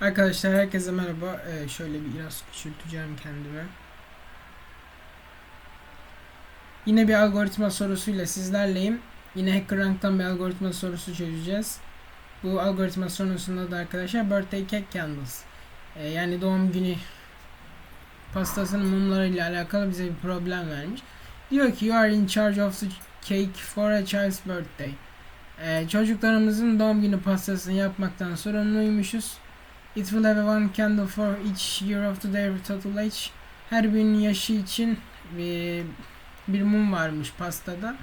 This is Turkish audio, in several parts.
Arkadaşlar herkese merhaba. Ee, şöyle bir biraz küçülteceğim kendime. Yine bir algoritma sorusuyla sizlerleyim. Yine HackerRank'tan bir algoritma sorusu çözeceğiz. Bu algoritma sorusunda da arkadaşlar Birthday Cake Candles. Ee, yani doğum günü pastasının mumlarıyla alakalı bize bir problem vermiş. Diyor ki you are in charge of the cake for a child's birthday. Ee, çocuklarımızın doğum günü pastasını yapmaktan sorumluymuşuz. It will have one candle for each year of the their total age. Her birinin yaşı için bir, mum varmış pastada.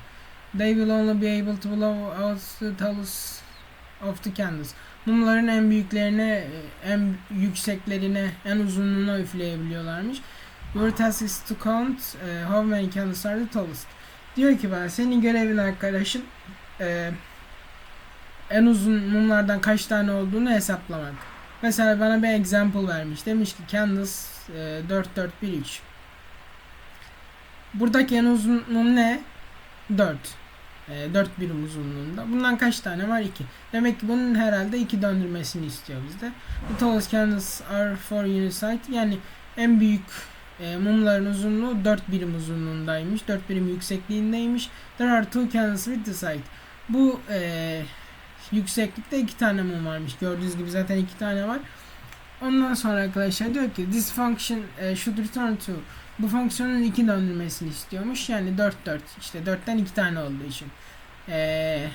They will only be able to blow out the tallest of the candles. Mumların en büyüklerine, en yükseklerine, en uzunluğuna üfleyebiliyorlarmış. Your task is to count uh, how many candles are the tallest. Diyor ki ben senin görevin arkadaşın e, en uzun mumlardan kaç tane olduğunu hesaplamak. Mesela bana bir example vermiş. Demiş ki Candace e, 4 4 1 3. Buradaki en uzun mum ne? 4. E, 4 birim uzunluğunda. Bundan kaç tane var? 2. Demek ki bunun herhalde 2 döndürmesini istiyor bizde. The tallest candles are for unit Yani en büyük e, mumların uzunluğu 4 birim uzunluğundaymış. 4 birim yüksekliğindeymiş. There are two candles with the side. Bu e, yükseklikte iki tane mum varmış. Gördüğünüz gibi zaten iki tane var. Ondan sonra arkadaşlar diyor ki this function e, should return to bu fonksiyonun iki döndürmesini istiyormuş. Yani 4 4 işte 4'ten iki tane olduğu için. E,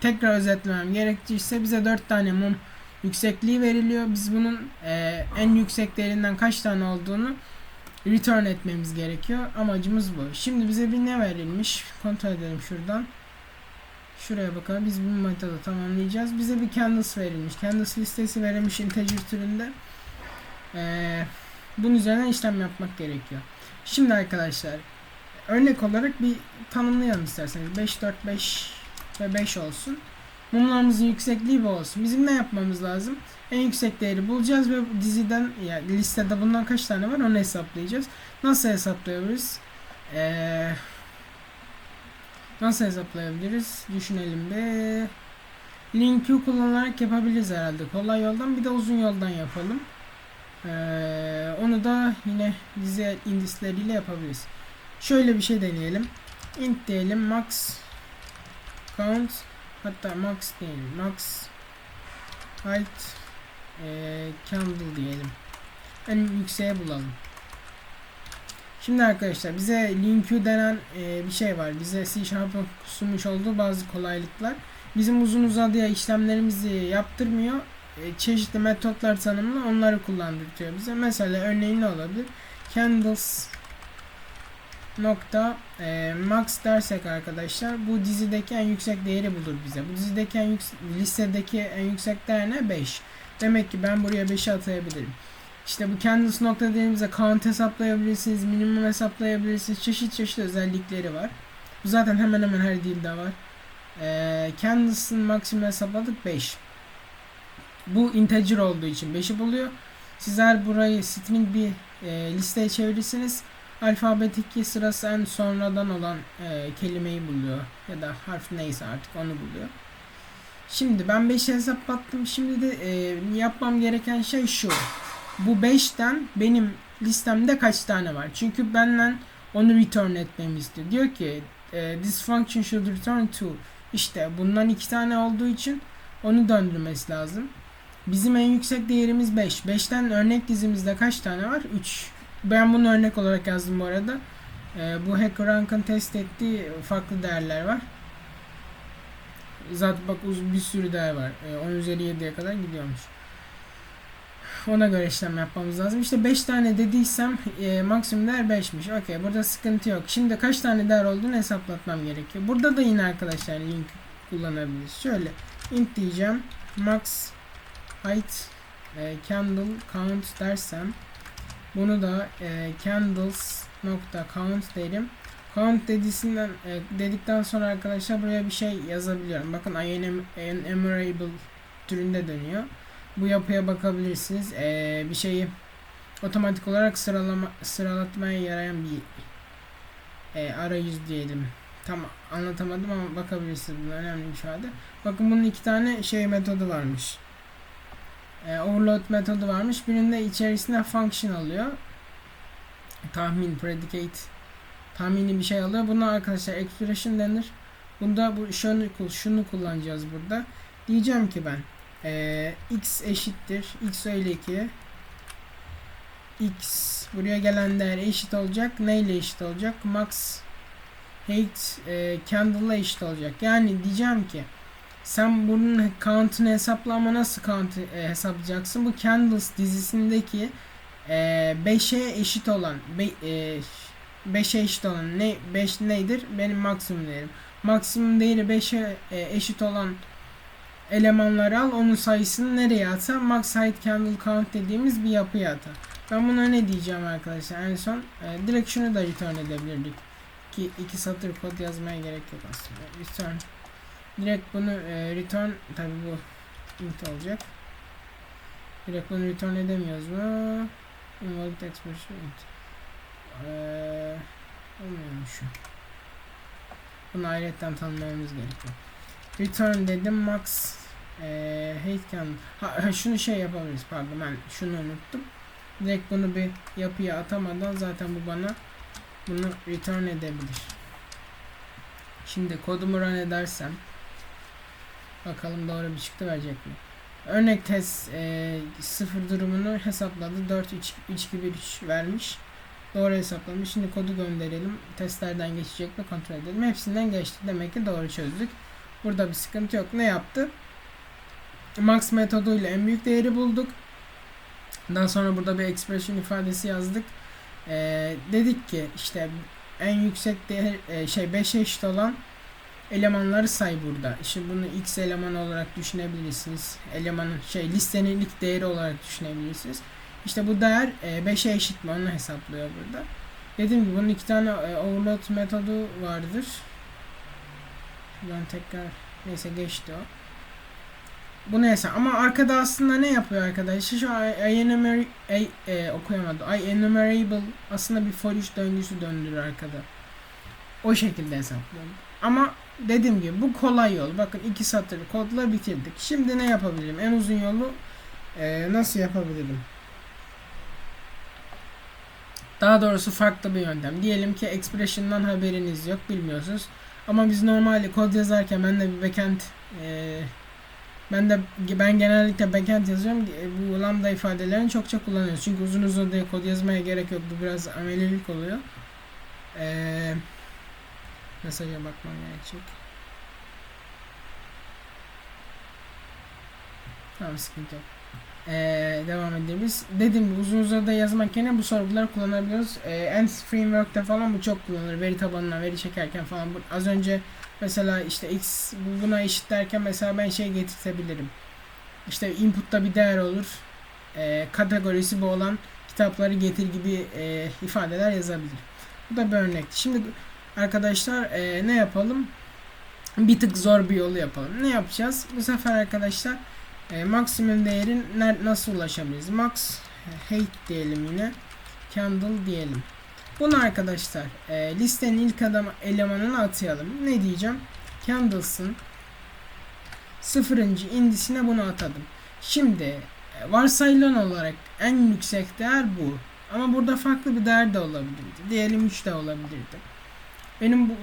tekrar özetlemem gerekirse bize 4 tane mum yüksekliği veriliyor. Biz bunun e, en yükseklerinden kaç tane olduğunu return etmemiz gerekiyor. Amacımız bu. Şimdi bize bir ne verilmiş? Kontrol edelim şuradan. Şuraya bakalım. Biz bu metodu tamamlayacağız. Bize bir canvas verilmiş. Canvas listesi verilmiş integer türünde. Ee, bunun üzerine işlem yapmak gerekiyor. Şimdi arkadaşlar örnek olarak bir tanımlayalım isterseniz. 5, 4, 5 ve 5 olsun. Mumlarımızın yüksekliği bu olsun. Bizim ne yapmamız lazım? En yüksek değeri bulacağız ve diziden yani listede bundan kaç tane var onu hesaplayacağız. Nasıl hesaplayabiliriz? Eee Nasıl hesaplayabiliriz? Düşünelim be. Link'i kullanarak yapabiliriz herhalde. Kolay yoldan bir de uzun yoldan yapalım. Ee, onu da yine dizi indisleriyle yapabiliriz. Şöyle bir şey deneyelim. int diyelim max count hatta max diyelim max height e, candle diyelim. En yükseğe bulalım. Şimdi arkadaşlar bize LinkU denen e, bir şey var. Bize C Sharp'ın sunmuş olduğu bazı kolaylıklar. Bizim uzun uzadıya işlemlerimizi yaptırmıyor. E, çeşitli metotlar tanımlı onları kullandırtıyor bize. Mesela örneğin ne olabilir? Candles nokta e, max dersek arkadaşlar bu dizideki en yüksek değeri bulur bize. Bu dizideki en yüksek, listedeki en yüksek değer ne? 5. Demek ki ben buraya 5'i atayabilirim. İşte bu Canvas nokta dediğimizde count hesaplayabilirsiniz, minimum hesaplayabilirsiniz. Çeşit çeşit özellikleri var. Bu zaten hemen hemen her dilde var. Ee, Canvas'ın maksimum hesapladık 5. Bu integer olduğu için 5'i buluyor. Sizler burayı string bir e, listeye çevirirsiniz. Alfabetik sırası en sonradan olan e, kelimeyi buluyor. Ya da harf neyse artık onu buluyor. Şimdi ben 5'i hesaplattım. Şimdi de e, yapmam gereken şey şu bu 5'ten benim listemde kaç tane var? Çünkü benden onu return etmemi istiyor. Diyor ki e, this function should return to işte bundan iki tane olduğu için onu döndürmesi lazım. Bizim en yüksek değerimiz 5. 5'ten örnek dizimizde kaç tane var? 3. Ben bunu örnek olarak yazdım bu arada. E, bu HackerRank'ın test ettiği farklı değerler var. Zaten bak bir sürü değer var. E, 10 üzeri 7'ye kadar gidiyormuş. Ona göre işlem yapmamız lazım. İşte 5 tane dediysem e, maksimum değer 5'miş. Okey burada sıkıntı yok. Şimdi kaç tane değer olduğunu hesaplatmam gerekiyor. Burada da yine arkadaşlar link kullanabiliriz. Şöyle int diyeceğim. Max height e, candle count dersem bunu da e, candles nokta count derim. Count dedisinden e, dedikten sonra arkadaşlar buraya bir şey yazabiliyorum. Bakın enumerable türünde dönüyor bu yapıya bakabilirsiniz. Ee, bir şeyi otomatik olarak sıralama sıralatmaya yarayan bir e, arayüz diyelim. Tam anlatamadım ama bakabilirsiniz. Bu önemli bir şeydi. Bakın bunun iki tane şey metodu varmış. e, overload metodu varmış. Birinde içerisine function alıyor. Tahmin, predicate tahmini bir şey alıyor. Buna arkadaşlar expression denir. Bunda bu şunu, şunu kullanacağız burada. Diyeceğim ki ben e, x eşittir x öyle ki x buraya gelen değer eşit olacak. Neyle eşit olacak? Max height e, candle'la eşit olacak. Yani diyeceğim ki sen bunun count'unu hesapla ama nasıl count e, hesaplayacaksın? Bu candles dizisindeki e, 5'e eşit olan be, e, 5'e eşit olan ne 5 nedir? Benim maksimum değerim. Maksimum değeri 5'e e, eşit olan elemanları al. Onun sayısını nereye ata? Max height candle count dediğimiz bir yapıya ata. Ben buna ne diyeceğim arkadaşlar? En son e, direkt şunu da return edebilirdik. Ki iki satır kod yazmaya gerek yok aslında. Return. Direkt bunu e, return tabi bu int olacak. Direkt bunu return edemiyoruz mu? Invalid expression int. Ee, şu. Bunu ayrıca tanımlamamız gerekiyor. Return dedim max e, ha, şunu şey yapabiliriz pardon ben şunu unuttum. Direkt bunu bir yapıya atamadan zaten bu bana bunu return edebilir. Şimdi kodumu run edersem bakalım doğru bir çıktı verecek mi? Örnek test e, sıfır durumunu hesapladı. 4 3 3 2 1 3 vermiş. Doğru hesaplamış. Şimdi kodu gönderelim. Testlerden geçecek mi kontrol edelim. Hepsinden geçti. Demek ki doğru çözdük. Burada bir sıkıntı yok. Ne yaptı? Max metoduyla en büyük değeri bulduk. Daha sonra burada bir expression ifadesi yazdık. Ee, dedik ki işte en yüksek değer e, şey 5'e eşit olan elemanları say burada. İşte bunu x eleman olarak düşünebilirsiniz. Elemanın şey listenin ilk değeri olarak düşünebilirsiniz. İşte bu değer e, 5'e eşit mi onu hesaplıyor burada. Dediğim gibi bunun iki tane e, overload metodu vardır. Ben tekrar neyse geçti o. Bu neyse ama arkada aslında ne yapıyor arkadaşlar? Şu I, enumerate I, e, okuyamadım. I enumerable aslında bir for each döngüsü döndürür arkada. O şekilde hesaplıyorum. Ama dediğim gibi bu kolay yol. Bakın iki satır kodla bitirdik. Şimdi ne yapabilirim? En uzun yolu e, nasıl yapabilirim? Daha doğrusu farklı bir yöntem. Diyelim ki expression'dan haberiniz yok, bilmiyorsunuz. Ama biz normalde kod yazarken ben de bir backend e, ben de ben genellikle backend yazıyorum. E, bu lambda ifadelerini çokça kullanıyoruz. Çünkü uzun uzun diye kod yazmaya gerek yok. Bu biraz amelilik oluyor. Eee Mesaja bakmam gerekecek. Tamam sıkıntı yok. Ee, devam edebiliriz. Dediğim gibi uzun uzadı yazmak yerine bu sorguları kullanabiliyoruz. Ee, Ants Framework'te falan bu çok kullanılır. Veri tabanına veri çekerken falan. Az önce mesela işte x buna eşit derken mesela ben şey getirtebilirim. İşte input'ta bir değer olur. Ee, kategorisi bu olan kitapları getir gibi e, ifadeler yazabilir. Bu da bir örnekti. Şimdi arkadaşlar e, ne yapalım? Bir tık zor bir yolu yapalım. Ne yapacağız? Bu sefer arkadaşlar e, maksimum değerin nasıl ulaşabiliriz? Max height diyelim yine. Candle diyelim. Bunu arkadaşlar e, listenin ilk adam elemanını atayalım. Ne diyeceğim? Candles'ın sıfırıncı indisine bunu atadım. Şimdi e, varsayılan olarak en yüksek değer bu. Ama burada farklı bir değer de olabilirdi. Diyelim 3 de olabilirdi. Benim bu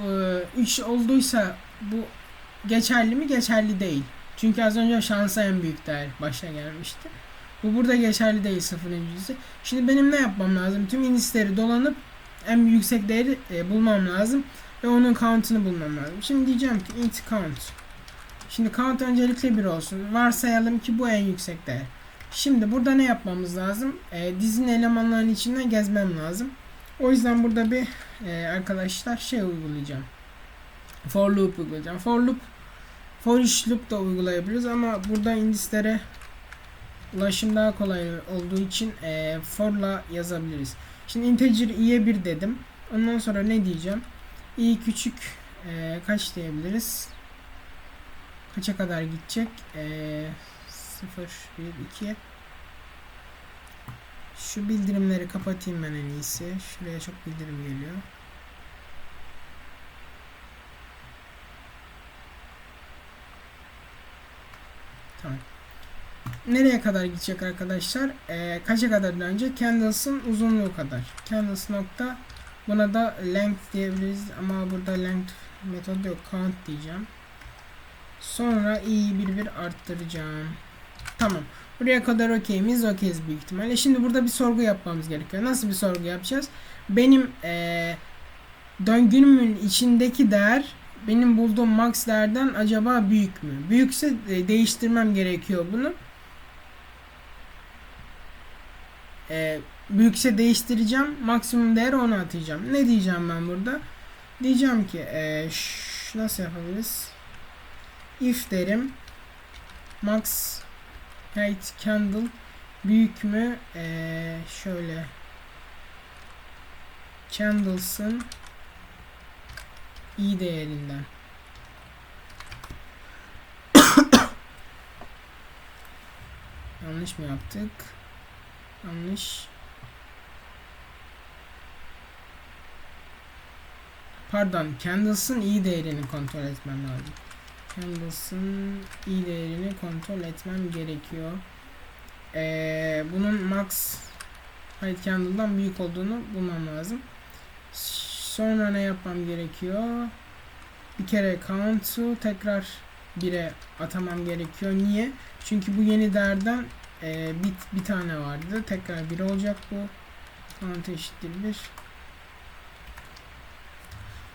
3 e, olduysa bu geçerli mi? Geçerli değil. Çünkü az önce şansa en büyük değer başta gelmişti. Bu burada geçerli değil sıfır incisi. Şimdi benim ne yapmam lazım? Tüm indisleri dolanıp en yüksek değeri e, bulmam lazım. Ve onun count'unu bulmam lazım. Şimdi diyeceğim ki int count. Şimdi count öncelikle 1 olsun. Varsayalım ki bu en yüksek değer. Şimdi burada ne yapmamız lazım? E, dizin elemanlarının içinden gezmem lazım. O yüzden burada bir e, arkadaşlar şey uygulayacağım. For loop uygulayacağım. For loop for each loop da uygulayabiliriz ama burada indislere ulaşım daha kolay olduğu için e, for'la yazabiliriz. Şimdi integer i'ye 1 dedim. Ondan sonra ne diyeceğim? i küçük e, kaç diyebiliriz? Kaça kadar gidecek? E, 0, 1, 2 şu bildirimleri kapatayım ben en iyisi. Şuraya çok bildirim geliyor. Tamam. Nereye kadar gidecek arkadaşlar? Ee, kaça kadar dönecek? Candles'ın uzunluğu kadar. Candles nokta buna da length diyebiliriz ama burada length metodu yok. Count diyeceğim. Sonra i'yi bir bir arttıracağım. Tamam. Buraya kadar okeyimiz okeyiz büyük ihtimalle. Şimdi burada bir sorgu yapmamız gerekiyor. Nasıl bir sorgu yapacağız? Benim ee, döngünümün içindeki değer benim bulduğum max değerden acaba büyük mü? Büyükse e, değiştirmem gerekiyor bunu. E, büyükse değiştireceğim. Maksimum değer onu atacağım. Ne diyeceğim ben burada? Diyeceğim ki e, şş, nasıl yapabiliriz? If derim max height candle büyük mü? E, şöyle candles'ın i değerinden. Yanlış mı yaptık? Yanlış. Pardon, Candles'ın i değerini kontrol etmem lazım. Candles'ın i değerini kontrol etmem gerekiyor. Ee, bunun max height candle'dan büyük olduğunu bulmam lazım. Sonra ne yapmam gerekiyor? Bir kere count'u tekrar 1'e atamam gerekiyor. Niye? Çünkü bu yeni değerden e, bir, bir tane vardı. Tekrar 1 olacak bu. Count eşittir 1.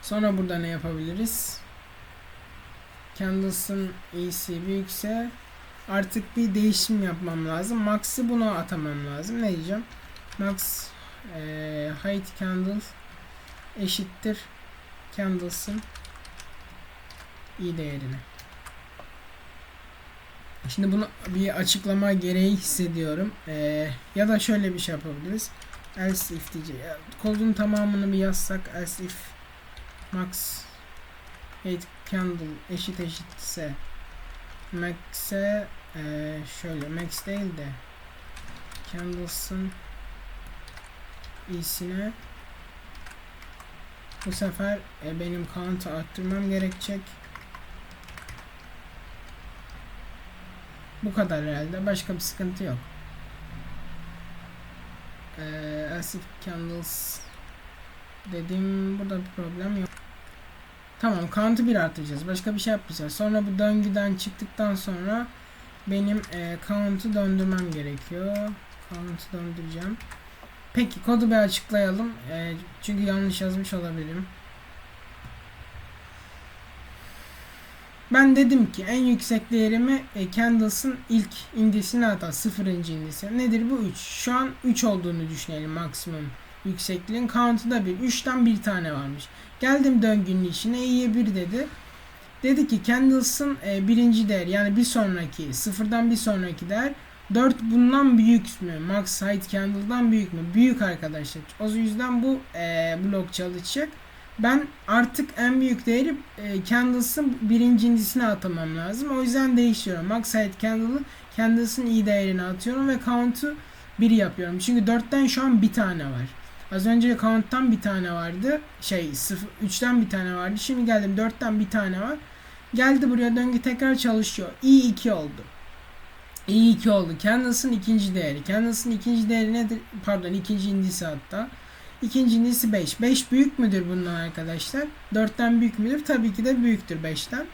Sonra burada ne yapabiliriz? Candles'ın iyisi büyükse artık bir değişim yapmam lazım. Max'ı buna atamam lazım. Ne diyeceğim? Max e, height candle eşittir candles'ın i değerine. Şimdi bunu bir açıklama gereği hissediyorum. Ee, ya da şöyle bir şey yapabiliriz. Else if diyeceğiz. Kodun tamamını bir yazsak else if max height candle eşit eşitse max'e e, şöyle max değil de candles'ın i'sine bu sefer e, benim count'u arttırmam gerekecek. Bu kadar herhalde. Başka bir sıkıntı yok. Ee, acid candles dedim. Burada bir problem yok. Tamam count'u bir arttıracağız. Başka bir şey yapmayacağız. Sonra bu döngüden çıktıktan sonra benim e, count'u döndürmem gerekiyor. Count'u döndüreceğim. Peki kodu bir açıklayalım. E, çünkü yanlış yazmış olabilirim. Ben dedim ki en yüksek değerimi e, Candles'ın ilk indisine atar. Sıfırıncı indisi. Nedir bu? 3. Şu an 3 olduğunu düşünelim maksimum yüksekliğin. Count'u da 1. 3'ten bir tane varmış. Geldim döngünün içine. İyi 1 dedi. Dedi ki Candles'ın e, birinci değer yani bir sonraki sıfırdan bir sonraki değer 4 bundan büyük mü? Max Height Candle'dan büyük mü? Büyük arkadaşlar. O yüzden bu e, blok çalışacak. Ben artık en büyük değeri e, Candles'ın birincisine atamam lazım. O yüzden değiştiriyorum. Max Height Candle'ı Candles'ın iyi değerini atıyorum ve count'u 1 yapıyorum. Çünkü 4'ten şu an bir tane var. Az önce count'tan bir tane vardı. Şey 0 3'ten bir tane vardı. Şimdi geldim 4'ten bir tane var. Geldi buraya döngü tekrar çalışıyor. İyi 2 oldu. İyi 2 oldu. Candles'ın ikinci değeri. Candles'ın ikinci değeri nedir? Pardon ikinci indisi hatta. İkinci indisi 5. 5 büyük müdür bundan arkadaşlar? 4'ten büyük müdür? Tabii ki de büyüktür 5'ten.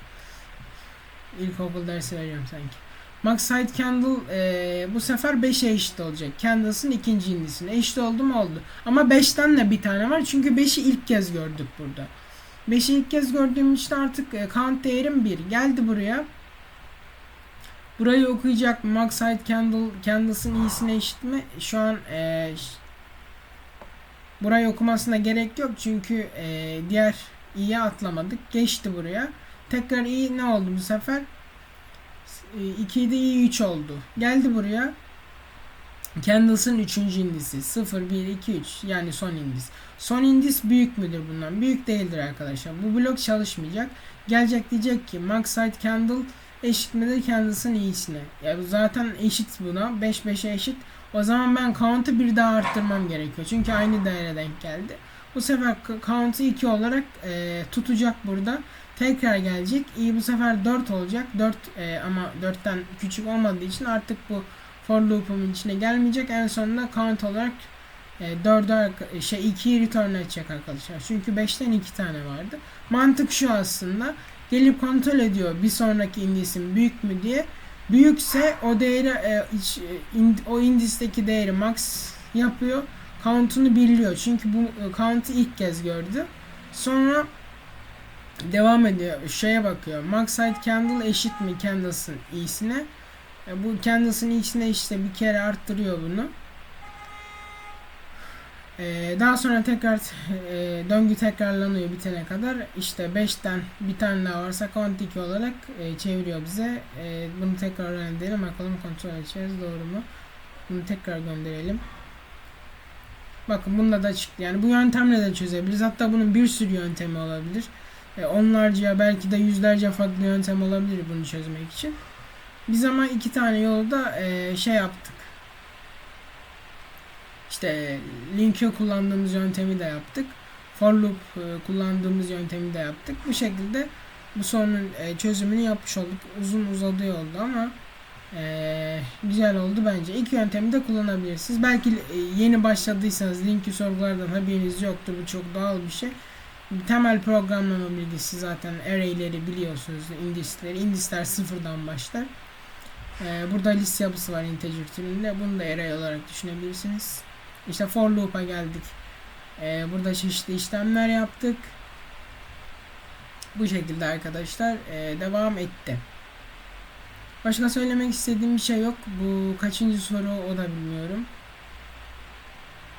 İlkokul dersi veriyorum sanki. Max Height Candle e, bu sefer 5'e eşit olacak. Candles'ın ikinci indisine. Eşit oldu mu oldu. Ama 5'ten de bir tane var. Çünkü 5'i ilk kez gördük burada. 5'i ilk kez gördüğüm için artık e, count değerim 1. Geldi buraya. Burayı okuyacak? Max Height Candle, Candles'ın iyisine eşit mi? Şu an e, burayı okumasına gerek yok. Çünkü e, diğer i'ye atlamadık. Geçti buraya. Tekrar i ne oldu bu sefer? 2'de i 3 oldu. Geldi buraya. Candles'ın 3. indisi 0 1 2 3 yani son indis. Son indis büyük müdür bundan? Büyük değildir arkadaşlar. Bu blok çalışmayacak. Gelecek diyecek ki max height candle eşit midir Candles'ın iyisine? Ya zaten eşit buna. 5 5'e eşit. O zaman ben count'u bir daha arttırmam gerekiyor. Çünkü aynı değere denk geldi. Bu sefer count'u 2 olarak e, tutacak burada. tekrar gelecek. i bu sefer 4 olacak. 4 e, ama 4'ten küçük olmadığı için artık bu for loop'umun içine gelmeyecek. En sonunda count olarak e, 4'e şey 2'yi return edecek arkadaşlar. Çünkü 5'ten 2 tane vardı. Mantık şu aslında. Gelip kontrol ediyor bir sonraki indisin büyük mü diye. Büyükse o değeri e, e, o indisteki değeri max yapıyor. Count'unu biliyor. Çünkü bu e, count'u ilk kez gördü. Sonra devam ediyor. Şeye bakıyor. Max height candle eşit mi candles'ın iyisine? Bu candles'ın iyisine işte bir kere arttırıyor bunu. E, daha sonra tekrar e, döngü tekrarlanıyor bitene kadar. İşte 5'ten bir tane daha varsa count 2 olarak e, çeviriyor bize. E, bunu tekrar öğrenelim. Bakalım kontrol edeceğiz. Doğru mu? Bunu tekrar gönderelim. Bakın bunda da çıktı. Yani bu yöntemle de çözebiliriz. Hatta bunun bir sürü yöntemi olabilir. E, onlarca belki de yüzlerce farklı yöntem olabilir bunu çözmek için. Biz ama iki tane yolu da e, şey yaptık. İşte link'e kullandığımız yöntemi de yaptık. For loop e, kullandığımız yöntemi de yaptık. Bu şekilde bu sorunun e, çözümünü yapmış olduk. Uzun uzadı oldu ama e, güzel oldu bence. İki yöntemi de kullanabilirsiniz. Belki yeni başladıysanız link'i sorgulardan haberiniz yoktur. Bu çok doğal bir şey. Temel programlama bilgisi zaten array'leri biliyorsunuz. Indisleri. Indisler sıfırdan başlar. Burada list yapısı var integer türünde. Bunu da array olarak düşünebilirsiniz. İşte for loop'a geldik. Ee, burada çeşitli işlemler yaptık. Bu şekilde arkadaşlar ee, devam etti. Başka söylemek istediğim bir şey yok. Bu kaçıncı soru o da bilmiyorum.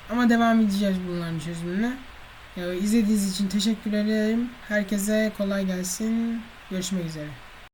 Ama devam edeceğiz bunların çözümüne. Ee, izlediğiniz için teşekkür ederim. Herkese kolay gelsin. Görüşmek üzere.